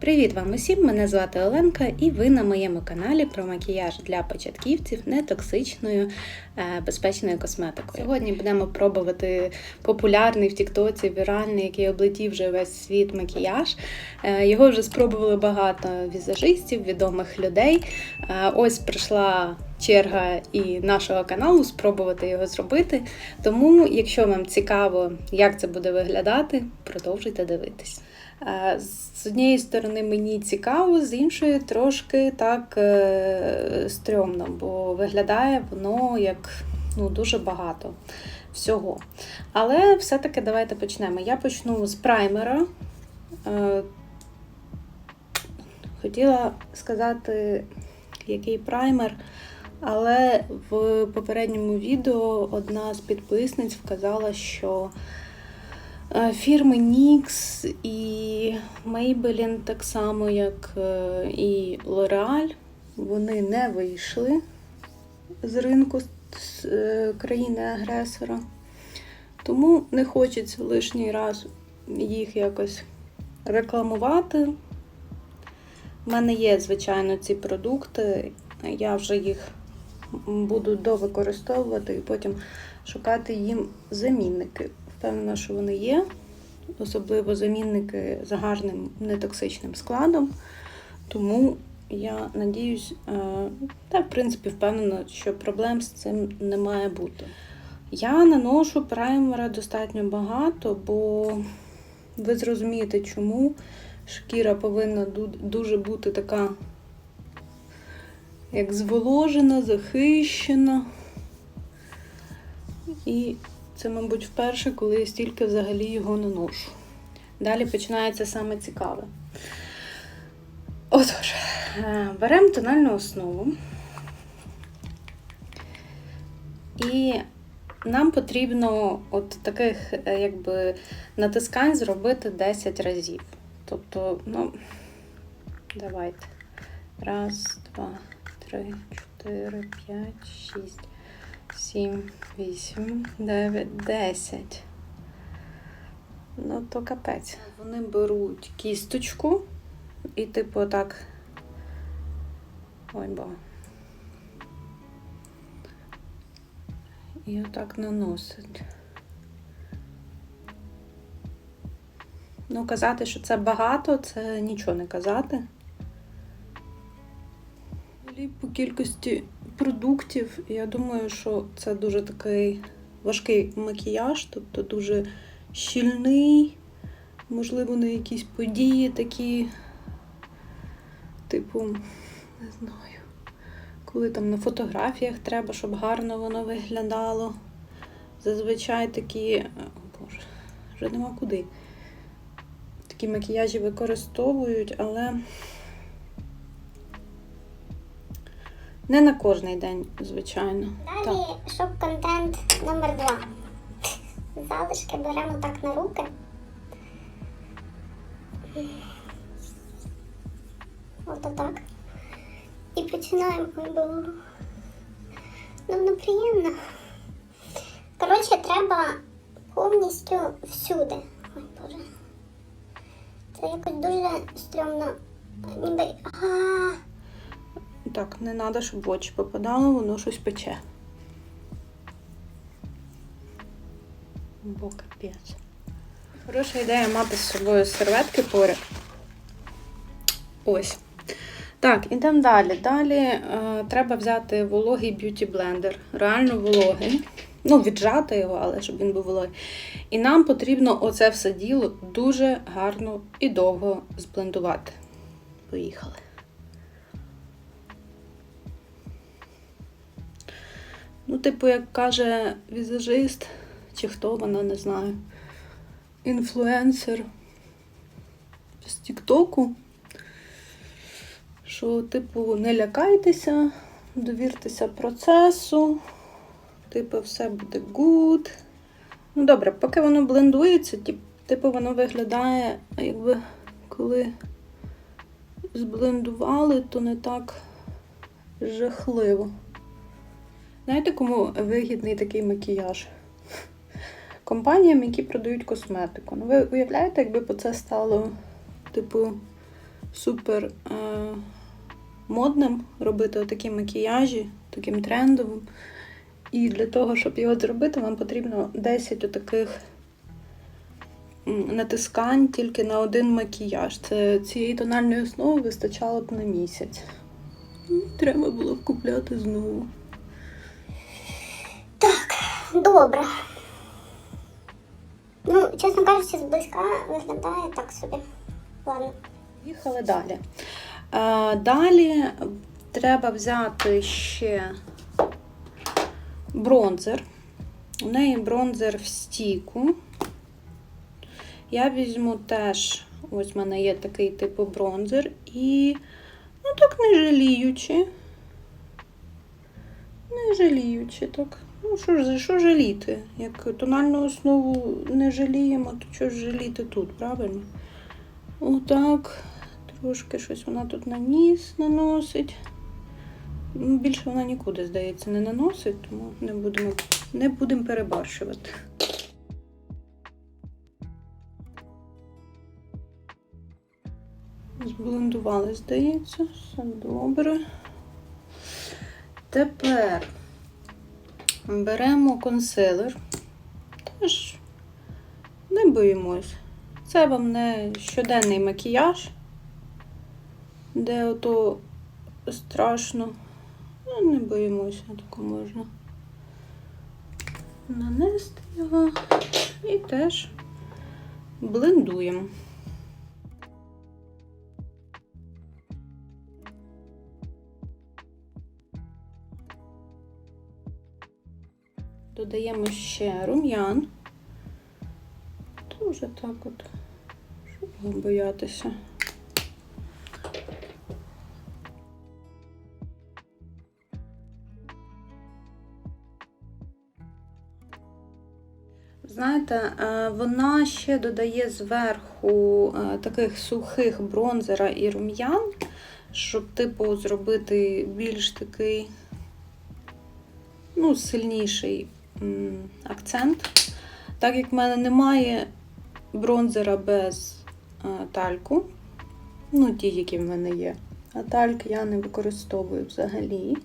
Привіт вам усім! Мене звати Оленка, і ви на моєму каналі про макіяж для початківців нетоксичною е, безпечною косметикою. Сьогодні будемо пробувати популярний в Тіктоці, віральний, який облетів вже весь світ макіяж. Е, Його вже спробували багато візажистів, відомих людей. Е, Ось прийшла черга і нашого каналу спробувати його зробити. Тому, якщо вам цікаво, як це буде виглядати, продовжуйте дивитись. Е, З однієї сторони мені цікаво, з іншої трошки так е, стрьомно, бо виглядає воно як ну, дуже багато всього. Але все-таки давайте почнемо. Я почну з праймера. Е, Хотіла сказати, який праймер, але в попередньому відео одна з підписниць вказала, що фірми NYX і Maybelline, так само як е, і L'Oreal, вони не вийшли з ринку з е, країни-агресора. Тому не хочеться лишній раз їх якось рекламувати. У мене є, звичайно, ці продукти. Я вже їх буду довикористовувати і потім шукати їм замінники. Впевнена, що вони є, особливо замінники з гарним нетоксичним складом. Тому я надіюсь, е, та в принципі впевнена, що проблем з цим не має бути. Я наношу праймера достатньо багато, бо ви зрозумієте, чому шкіра повинна дуже бути така, як зволожена, захищена. І це, мабуть, вперше, коли я стільки взагалі його наношу. Далі починається саме цікаве. Отож, е, беремо тональну основу. І нам потрібно от таких е, якби натискань зробити 10 разів. Тобто, ну, давайте. Раз, два, три, чотири, п'ять, шість, сім, вісім, дев'ять, десять. Ну, то капець. Вони беруть кісточку і, типу, отак. Ой, бо. І отак наносить. Ну, казати, що це багато, це нічого не казати. По кількості продуктів, я думаю, що це дуже такий важкий макіяж, тобто дуже щільний, можливо, на якісь події такі, типу, не знаю, коли там на фотографіях треба, щоб гарно воно виглядало. Зазвичай такі, о Боже, вже нема куди такі макіяжі використовують, але не на кожний день, звичайно. Далі шоп-контент номер два. Залишки беремо так на руки. Ото так. І починаємо. Ну, воно приємно. Коротше, треба повністю всюди. Ой, Боже. Це якось дуже стрьомно. Ніби. А, Так, не треба, щоб в очі попадало, воно щось пече. Бо капець. Хороша ідея мати з собою серветки поряд. Ось. Так, ідемо далі. Далі е, треба взяти вологий б'юті блендер. Реально вологий. Ну, віджати його, але щоб він був вологий. І нам потрібно оце все діло дуже гарно і довго зблендувати. Поїхали. Ну, типу, як каже візажист, чи хто вона, не знаю, інфлюенсер з Тіктоку, що, типу, не лякайтеся, довіртеся процесу, типу, все буде good. Ну, добре, поки воно блендується, типу, воно виглядає, якби коли зблендували, то не так жахливо. Знаєте, кому вигідний такий макіяж? Компаніям, які продають косметику. Ну, ви уявляєте, якби по це стало, типу, супер е, модним робити отакі макіяжі, таким трендовим. І для того, щоб його зробити, вам потрібно 10 отаких натискань тільки на один макіяж. Це цієї тональної основи вистачало б на місяць. Треба було б купляти знову. Добре. Ну, чесно кажучи, зблизька виглядає так собі. Ладно. Їхали далі. Е, далі треба взяти ще бронзер. У неї бронзер в стіку. Я візьму теж, ось в мене є такий типу бронзер, і, ну так не жаліючи. Не жаліючи, так. Ну, що ж, за що жаліти? Як тональну основу не жаліємо, то що ж жаліти тут, правильно? Отак. Трошки щось вона тут на ніс наносить. Ну, Більше вона нікуди, здається, не наносить, тому не будемо, не будемо перебарщувати. Зблендували, здається, все добре. Тепер беремо консилер. Теж не боїмось. Це вам не щоденний макіяж, де ото страшно. Ну, не боїмося, тако можна нанести його і теж блендуємо. Додаємо ще рум'ян. Дуже так от, щоб боятися. Знаєте, е, вона ще додає зверху е, таких сухих бронзера і рум'ян, щоб, типу, зробити більш такий ну, сильніший акцент. Так як в мене немає бронзера без е, тальку, ну, ті, які в мене є. А тальк я не використовую взагалі,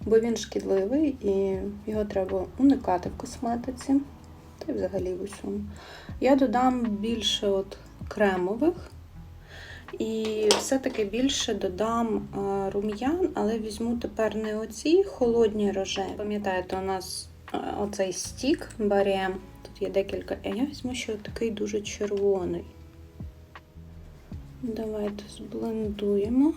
бо він шкідливий і його треба уникати в косметиці та й взагалі в усьому. Я додам більше от кремових. І все-таки більше додам е, рум'ян, але візьму тепер не оці холодні рожеві. Пам'ятаєте, у нас оцей стік берем. Тут є декілька. А я візьму ще такий дуже червоний. Давайте зблендуємо.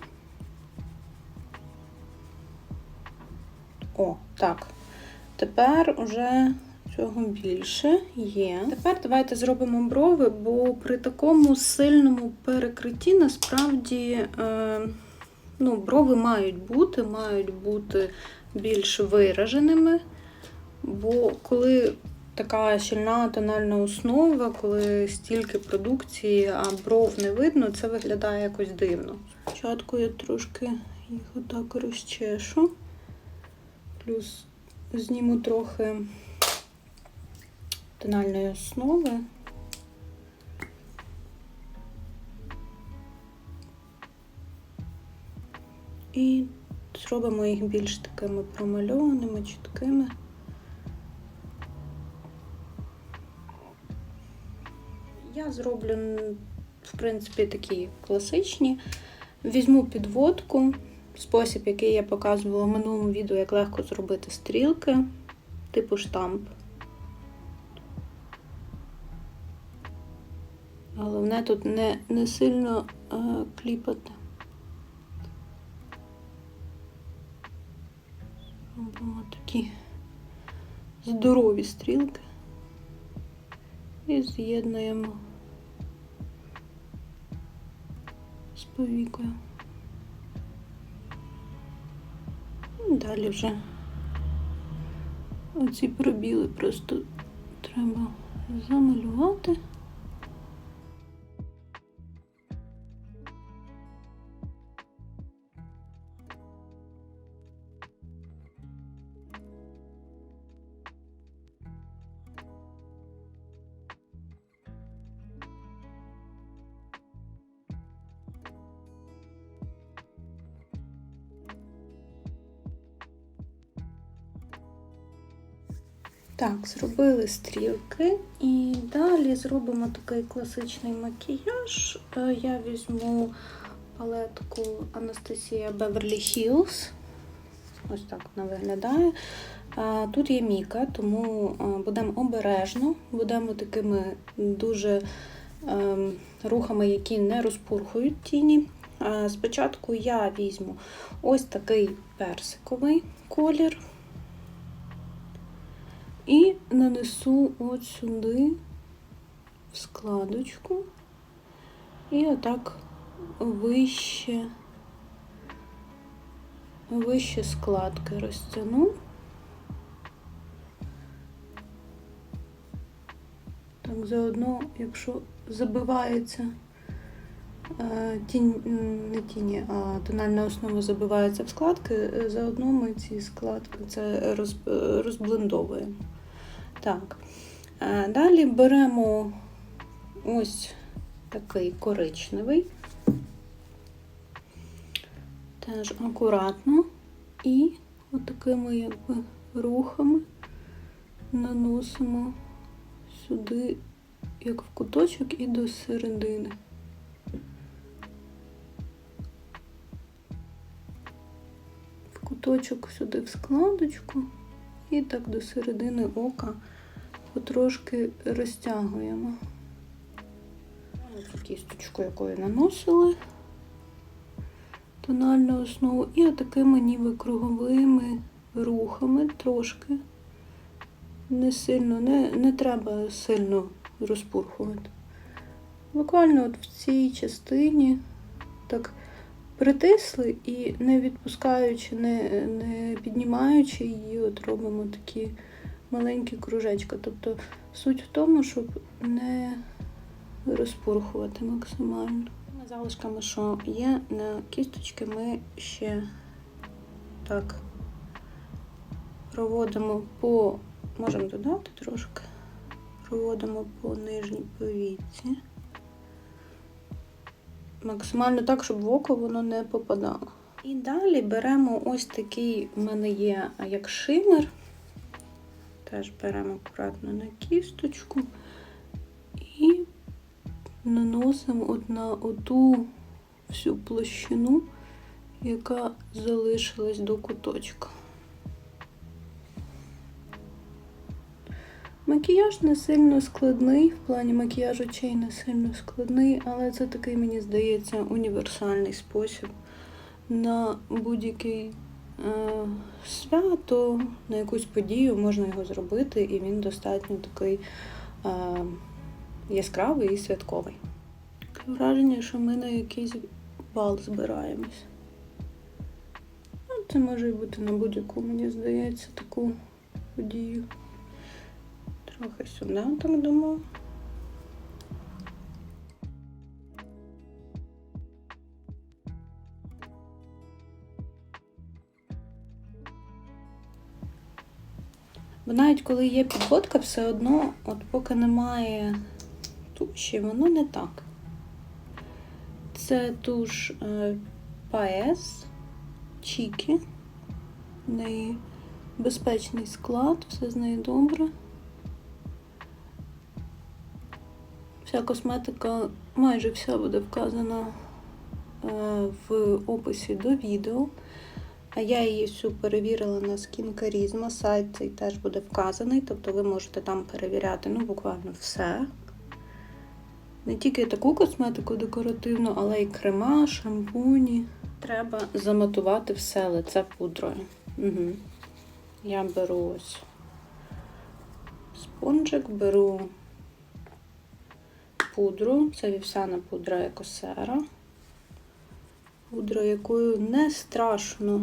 О, так. Тепер уже цього більше є. Тепер давайте зробимо брови, бо при такому сильному перекритті насправді е, ну, брови мають бути, мають бути більш вираженими. Бо коли така щільна тональна основа, коли стільки продукції, а бров не видно, це виглядає якось дивно. Спочатку я трошки їх отак розчешу, плюс зніму трохи тональної основи. І зробимо їх більш такими промальованими, чіткими. Зроблю, в принципі, такі класичні. Візьму підводку, спосіб, який я показувала в минулому відео, як легко зробити стрілки, типу штамп. Головне тут не, не сильно а, кліпати. Робимо такі здорові стрілки і з'єднуємо з повікою. Далі вже оці пробіли просто треба замалювати. Так, зробили стрілки і далі зробимо такий класичний макіяж. Е, Я візьму палетку Анастасія Beverly Hills. Ось так вона виглядає. Тут є Міка, тому будемо обережно, будемо такими дуже ем, рухами, які не розпурхують тіні. Спочатку я візьму ось такий персиковий колір і нанесу от сюди в складочку і отак вище, вище складки розтягну. Так, заодно, якщо забивається е, тінь, не тіні, а тональна основа забивається в складки, е, заодно ми ці складки це е, розблендовуємо. Так. Е, Далі беремо ось такий коричневий, теж акуратно і отакими якби рухами наносимо сюди, як в куточок, і до середини. В куточок сюди в складочку і так до середини ока потрошки розтягуємо. Цю кісточку, якою наносили тональну основу, і отакими ніби круговими рухами трошки. Не сильно, не, не треба сильно розпурхувати. Буквально от в цій частині так притисли і не відпускаючи, не, не піднімаючи її, от робимо такі маленькі кружечка. Тобто суть в тому, щоб не розпурхувати максимально. Залишками, що є на кісточки, ми ще так проводимо по, можемо додати трошки, проводимо по нижній повітці. Максимально так, щоб в око воно не попадало. І далі беремо ось такий, в мене є як шимер. Теж беремо акуратно на кісточку і наносимо от на оту всю площину, яка залишилась до куточка. Макіяж не сильно складний, в плані макіяжу очей не сильно складний, але це такий, мені здається, універсальний спосіб на будь-який е, свято, на якусь подію можна його зробити, і він достатньо такий е, яскравий і святковий. Таке враження, що ми на якийсь бал збираємось. Ну, це може бути на будь-яку, мені здається, таку подію. Трохи сюди, так думаю. Бо навіть коли є підводка, все одно, от поки немає туші, воно не так. Це туш е, Paes Чікі. Неї безпечний склад, все з нею добре. Вся косметика, майже вся буде вказана е, в описі до відео. А я її всю перевірила на Charisma. Сайт цей теж буде вказаний, тобто ви можете там перевіряти ну, буквально все. Не тільки таку косметику декоративну, але й крема, шампуні. Треба заматувати все лице пудрою. Угу. Я беру ось спонжик, беру пудру, це вівсяна пудра екосера. Пудра, якою не страшно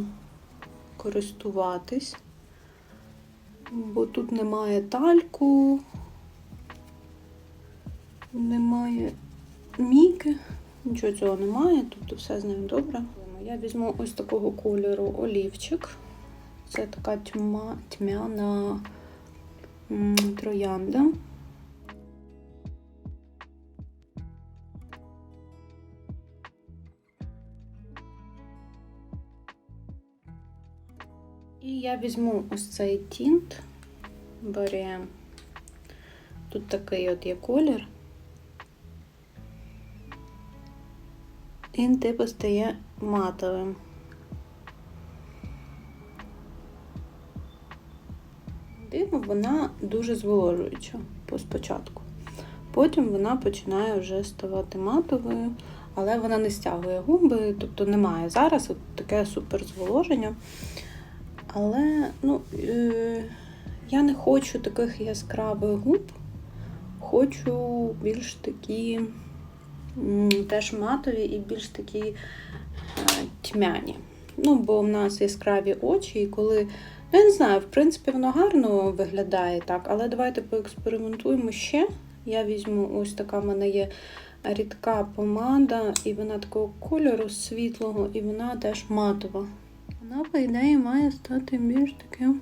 користуватись, бо тут немає тальку, немає міки, нічого цього немає, тобто все з ним добре. Я візьму ось такого кольору олівчик. Це така тьма, тьмяна троянда. І я візьму ось цей тінт беремо. Тут такий от є колір. Він типу стає матовим. Диво, вона дуже зволожуюча спочатку. Потім вона починає вже ставати матовою, але вона не стягує губи, тобто немає зараз от таке супер зволоження. Але ну, е, я не хочу таких яскравих губ, хочу більш такі теж матові і більш такі е, тьмяні. Ну, бо в нас яскраві очі, і коли. Ну, я не знаю, в принципі, воно гарно виглядає так, але давайте поекспериментуємо ще. Я візьму ось така в мене є рідка помада, і вона такого кольору світлого, і вона теж матова. Вона, по ідеї, має стати більш таким.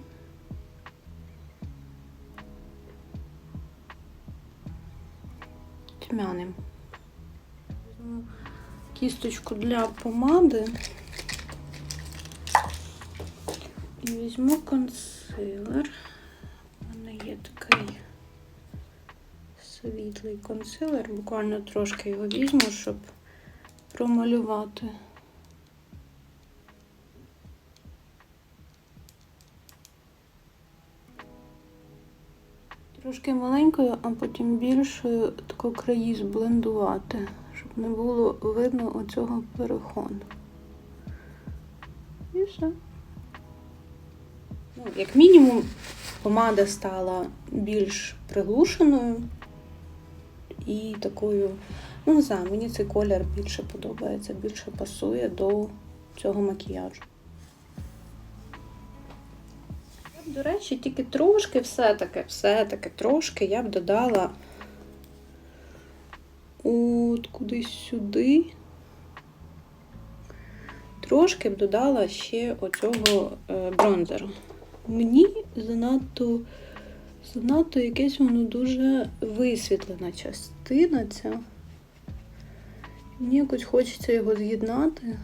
Тьмяним. Кісточку для помади. І візьму консилер. У мене є такий світлий консилер. Буквально трошки його візьму, щоб промалювати. Трошки маленькою, а потім більшою тако краї зблендувати, щоб не було видно оцього переходу. І все. Ну, як мінімум, помада стала більш приглушеною і такою, ну не знаю, мені цей колір більше подобається, більше пасує до цього макіяжу. До речі, тільки трошки, все-таки, все-таки трошки я б додала от кудись сюди. Трошки б додала ще оцього е, бронзеру. Мені занадто, занадто якесь воно дуже висвітлена частина ця. Мені якось хочеться його з'єднати.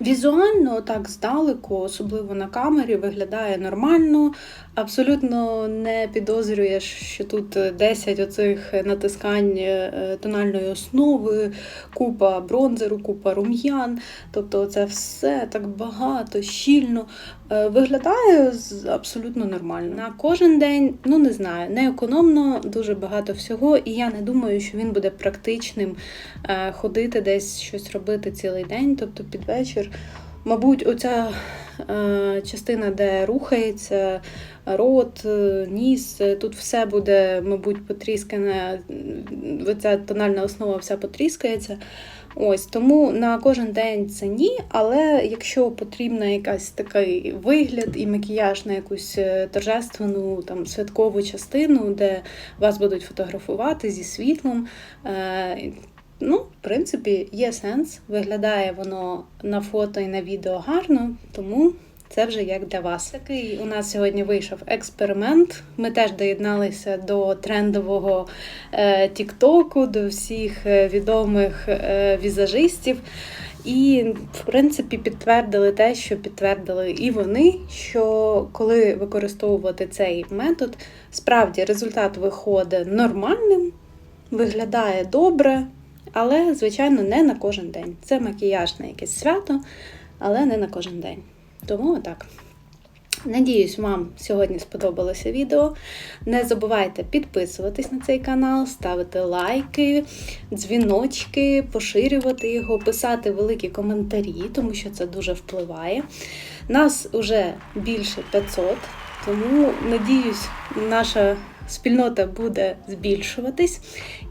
Візуально, так здалеку, особливо на камері, виглядає нормально. Абсолютно не підозрюєш, що тут 10 оцих натискань е, тональної основи, купа бронзеру, купа рум'ян. Тобто це все так багато, щільно. Е, Виглядає абсолютно нормально. На кожен день, ну не знаю, не економно, дуже багато всього, і я не думаю, що він буде практичним е, ходити десь щось робити цілий день, тобто під вечір. Мабуть, оця е, частина, де рухається рот, ніс, тут все буде, мабуть, потріскане, оця тональна основа вся потріскається. Ось тому на кожен день це ні, але якщо потрібна якась такий вигляд і макіяж на якусь е, торжественну там святкову частину, де вас будуть фотографувати зі світлом. Е, Ну, в принципі, є сенс. Виглядає воно на фото і на відео гарно, тому це вже як для вас. Такий у нас сьогодні вийшов експеримент. Ми теж доєдналися до трендового е, Тіктоку, до всіх е, відомих е, візажистів. І, в принципі, підтвердили те, що підтвердили і вони, що коли використовувати цей метод, справді результат виходить нормальним, виглядає добре, але, звичайно, не на кожен день. Це макіяж на якесь свято, але не на кожен день. Тому отак. Надіюсь, вам сьогодні сподобалося відео. Не забувайте підписуватись на цей канал, ставити лайки, дзвіночки, поширювати його, писати великі коментарі, тому що це дуже впливає. Нас уже більше 500, тому надіюсь, наша спільнота буде збільшуватись.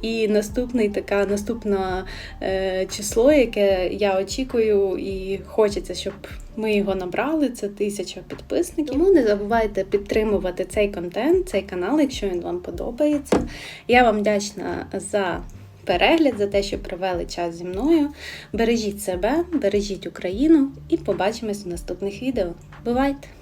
І наступний така наступне е, число, яке я очікую, і хочеться, щоб ми його набрали. Це тисяча підписників. Тому не забувайте підтримувати цей контент, цей канал, якщо він вам подобається. Я вам вдячна за перегляд, за те, що провели час зі мною. Бережіть себе, бережіть Україну і побачимось в наступних відео. Бувайте!